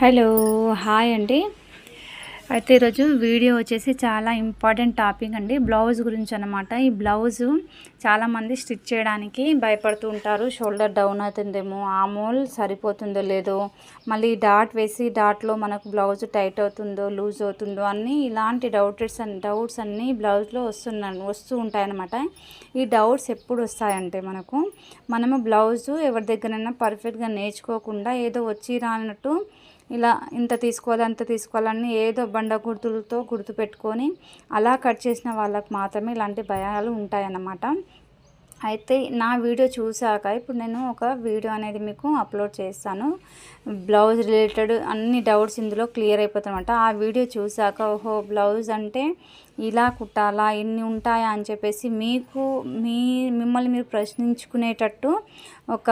Hello hi అండి. అయితే ఈరోజు వీడియో వచ్చేసి చాలా ఇంపార్టెంట్ టాపిక్ అండి. బ్లౌజ్ గురించి అనమాట ఈ బ్లౌజు చాలామంది స్టిచ్ చేయడానికి భయపడుతూ ఉంటారు. షోల్డర్ డౌన్ అవుతుందేమో ఆమోల్ సరిపోతుందో లేదో మళ్ళీ డాట్ వేసి డాట్లో మనకు బ్లౌజ్ టైట్ అవుతుందో లూజ్ అవుతుందో అన్నీ ఇలాంటి డౌటెడ్స్ అండ్ డౌట్స్ అన్నీ బ్లౌజ్లో వస్తున్న వస్తూ ఉంటాయన్నమాట ఈ డౌట్స్ ఎప్పుడు వస్తాయంటే మనకు మనము బ్లౌజు ఎవరి దగ్గరైనా పర్ఫెక్ట్గా నేర్చుకోకుండా ఏదో వచ్చి రానట్టు ఇలా ఇంత తీసుకోవాలి అంత తీసుకోవాలని ఏదో బండ గుర్తులతో గుర్తు పెట్టుకొని అలా కట్ చేసిన వాళ్ళకి మాత్రమే ఇలాంటి భయాలు ఉంటాయన్నమాట. అయితే నా వీడియో చూసాక ఇప్పుడు నేను ఒక వీడియో అనేది మీకు అప్లోడ్ చేస్తాను. బ్లౌజ్ రిలేటెడ్ అన్ని డౌట్స్ ఇందులో క్లియర్ అయిపోతాయన్నమాట. ఆ వీడియో చూసాక ఓహో బ్లౌజ్ అంటే ఇలా కుట్టాలా ఎన్ని ఉంటాయా అని చెప్పేసి మీకు మీ మిమ్మల్ని మీరు ప్రశ్నించుకునేటట్టు ఒక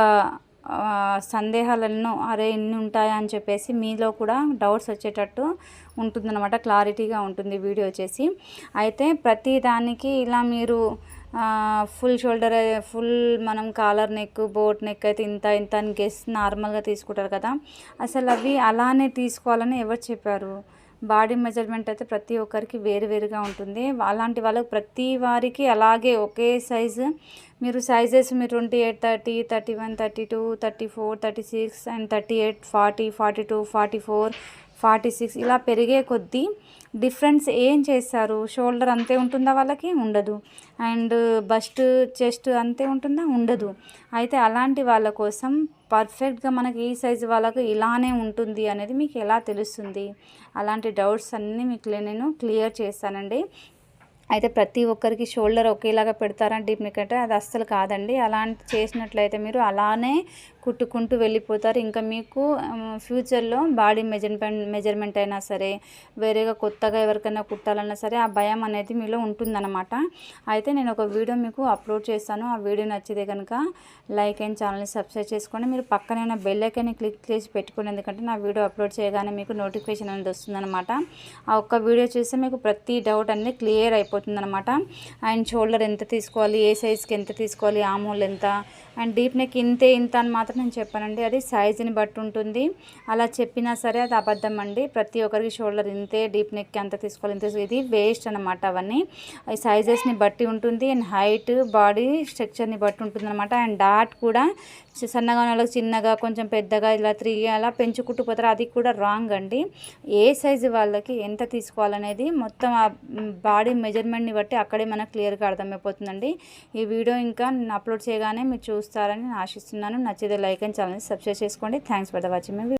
సందేహాలను అరే ఇన్ని ఉంటాయా అని చెప్పేసి మీలో కూడా డౌట్స్ వచ్చేటట్టు ఉంటుందన్నమాట క్లారిటీగా ఉంటుంది వీడియో వచ్చేసి. అయితే ప్రతి దానికి ఇలా మీరు ఫుల్ షోల్డర్ ఫుల్ మనం కాలర్ నెక్ బోట్ నెక్ అయితే ఇంత ఇంత అని గెస్ నార్మల్గా తీసుకుంటారు కదా. అసలు అవి అలానే తీసుకోవాలని ఎవరు చెప్పారు? బాడీ మెజర్మెంట్ అయితే ప్రతి ఒక్కరికి వేరు వేరుగా ఉంటుంది. అలాంటి వాళ్ళకి ప్రతి వారికి అలాగే ఒకే సైజు. మీరు సైజెస్ మీరు twenty eight thirty thirty one thirty two thirty four thirty six and thirty eight forty forty two forty four forty six ఇలా పెరిగే కొద్దీ డిఫరెన్స్ ఏం చేస్తారు షోల్డర్ అంతే ఉంటుందా వాళ్ళకి? ఉండదు. అండ్ బస్ట్ చెస్ట్ అంతే ఉంటుందా? ఉండదు. అయితే అలాంటి వాళ్ళ కోసం పర్ఫెక్ట్గా మనకి ఈ సైజు వాళ్ళకు ఇలానే ఉంటుంది అనేది మీకు ఎలా తెలుస్తుంది? అలాంటి డౌట్స్ అన్నీ మీకు నేను క్లియర్ చేస్తానండి అయితే ప్రతి ఒక్కరికి షోల్డర్ ఒకేలాగా పెడతారంటే డీప్ నెక్ అంటే అది అస్సలు కాదండి. అలాంటి చేసినట్లయితే మీరు అలానే కుట్టుకుంటూ వెళ్ళిపోతారు. ఇంకా మీకు ఫ్యూచర్లో బాడీ మెజర్మెంట్ మెజర్మెంట్ అయినా సరే వేరేగా కొత్తగా ఎవరికైనా కుట్టాలన్నా సరే ఆ భయం అనేది మీలో ఉంటుందన్నమాట. అయితే నేను ఒక వీడియో మీకు అప్లోడ్ చేస్తాను. ఆ వీడియో నచ్చితే కనుక లైక్ అండ్ ఛానల్ని సబ్స్క్రైబ్ చేసుకోండి. మీరు పక్కనైనా బెల్ ఐకాన్ని క్లిక్ చేసి పెట్టుకోండి. ఎందుకంటే నా వీడియో అప్లోడ్ చేయగానే మీకు నోటిఫికేషన్ అనేది వస్తుందన్నమాట. ఆ ఒక్క వీడియో చూస్తే మీకు ప్రతి డౌట్ అనేది క్లియర్ అయిపోతుందన్నమాట. అండ్ షోల్డర్ ఎంత తీసుకోవాలి? ఏ సైజ్కి ఎంత తీసుకోవాలి? ఆమోల్ ఎంత? అండ్ డీప్ నెక్ ఇంతే ఇంత అని మాత్రం నేను చెప్పానండి అది సైజుని బట్టి ఉంటుంది. అలా చెప్పినా సరే అది అబద్ధం అండి. ప్రతి ఒక్కరికి షోల్డర్ ఇంతే డీప్ నెక్ ఎంత తీసుకోవాలి ఇంత ఇది వేస్ట్ అనమాట అవన్నీ. సైజెస్ని బట్టి ఉంటుంది అండ్ హైట్ బాడీ స్ట్రక్చర్ని బట్టి ఉంటుంది అనమాట అండ్ డాట్ కూడా సన్నగా ఉన్న వాళ్ళకి చిన్నగా కొంచెం పెద్దగా ఇలా త్రీ అలా పెంచుకుంటూ పోతారు. అది కూడా రాంగ్ అండి. ఏ సైజు వాళ్ళకి ఎంత తీసుకోవాలనేది మొత్తం ఆ బాడీ మెజర్మెంట్ని బట్టి అక్కడే మనకు క్లియర్గా అర్థమైపోతుందండి. ఈ వీడియో ఇంకా నేను అప్లోడ్ చేయగానే మీరు చూస్తారని ఆశిస్తున్నాను. నచ్చితే లైక్ అండ్ ఛానల్ సబ్స్క్రైబ్ చేసుకోండి. Thanks for the watching